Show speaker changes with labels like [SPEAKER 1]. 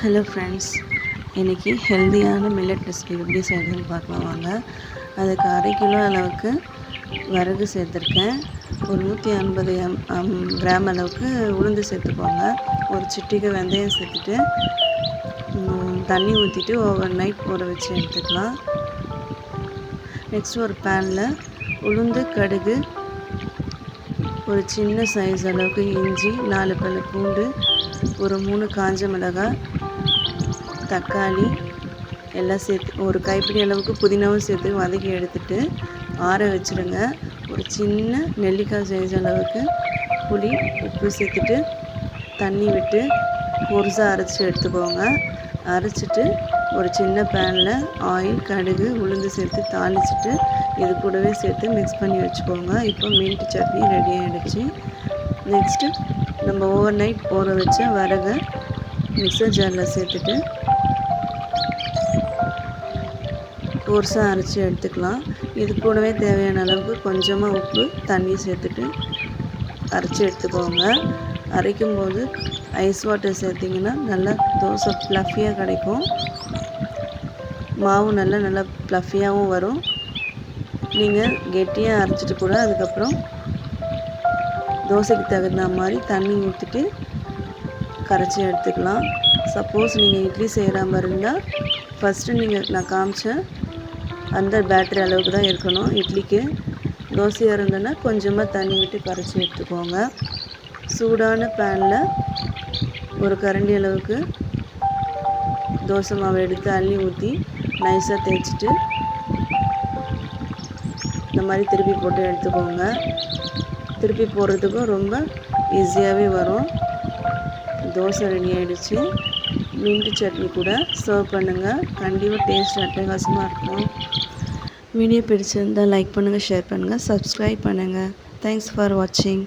[SPEAKER 1] Hello friends இன்றைக்கி ஹெல்த்தியான millet recipe எப்படி செய்கிறதுன்னு பார்க்கலாம் வாங்க. அதுக்கு அரை கிலோ அளவுக்கு வரகு சேர்த்துருக்கேன். ஒரு நூற்றி ஐம்பது எம் கிராம் அளவுக்கு உளுந்து சேர்த்துக்கோங்க. ஒரு சிட்டிகை வெந்தயம் சேர்த்துட்டு தண்ணி ஊற்றிட்டு ஓவர் நைட் ஊற வச்சு எடுத்துக்கலாம். நெக்ஸ்ட் ஒரு பேனில் உளுந்து கடுகு ஒரு சின்ன சைஸ் அளவுக்கு இஞ்சி நாலு பல் பூண்டு ஒரு மூணு காஞ்ச மிளகாய் தக்காளி எல்லாம் சேர்த்து ஒரு கைப்பிடி அளவுக்கு புதினாவும் சேர்த்து வதக்கி எடுத்துட்டு ஆற வச்சுருங்க. ஒரு சின்ன நெல்லிக்காய் சைஸ் அளவுக்கு புளி உப்பு சேர்த்துட்டு தண்ணி விட்டு பொருசாக அரைச்சி எடுத்துக்கோங்க. அரைச்சிட்டு ஒரு சின்ன பேனில் ஆயில் கடுகு உளுந்து சேர்த்து தாளிச்சிட்டு இது கூடவே சேர்த்து மிக்ஸ் பண்ணி வச்சுக்கோங்க. இப்போ மீன்ட்டு சட்னி ரெடி ஆகிடுச்சு நெக்ஸ்ட்டு நம்ம ஓவர் நைட் ஊற வச்ச வரகை மிக்சர் ஜாரில் சேர்த்துட்டு கோர்ஸாக அரைச்சி எடுத்துக்கலாம். இது கூடவே தேவையான அளவுக்கு கொஞ்சமாக உப்பு தண்ணி சேர்த்துட்டு அரைச்சி எடுத்துக்கோங்க. அரைக்கும் போது ஐஸ் வாட்டர் சேர்த்திங்கன்னா நல்லா தோசை ஃப்ளஃபியாக கிடைக்கும். மாவு நல்லா நல்லா ப்ளஃபியாகவும் வரும். நீங்கள் கெட்டியாக அரைச்சிட்டு கூட அதுக்கப்புறம் தோசைக்கு தகுந்த மாதிரி தண்ணி ஊற்றிட்டு கரைச்சி எடுத்துக்கலாம். சப்போஸ் நீங்கள் இட்லி செய்கிற மாதிரி இருந்தால் ஃபஸ்ட்டு நீங்கள் நான் காமிச்சேன் அந்த பேட்டரி அளவுக்கு தான் இருக்கணும். இட்லிக்கு தோசையாக இருந்ததுன்னா கொஞ்சமாக தண்ணி விட்டு கரைச்சி எடுத்துக்கோங்க. சூடான பேனில் ஒரு கரண்டி அளவுக்கு தோசை மாவு எடுத்து அள்ளி ஊற்றி நைஸாக தேய்ச்சிட்டு இந்த மாதிரி திருப்பி போட்டு எடுத்துக்கோங்க. திருப்பி போடுறதுக்கும் ரொம்ப ஈஸியாகவே வரும். தோசை ரெடி ஆகிடுச்சு மின்ட்டு சட்னி கூட சர்வ் பண்ணுங்கள் கண்டிப்பாக டேஸ்ட் அட்டகாசமாக இருக்கும். வீடியோ பிடிச்சிருந்தால் லைக் பண்ணுங்கள் ஷேர் பண்ணுங்கள் சப்ஸ்கிரைப் பண்ணுங்கள் தேங்க்ஸ் ஃபார் வாட்சிங்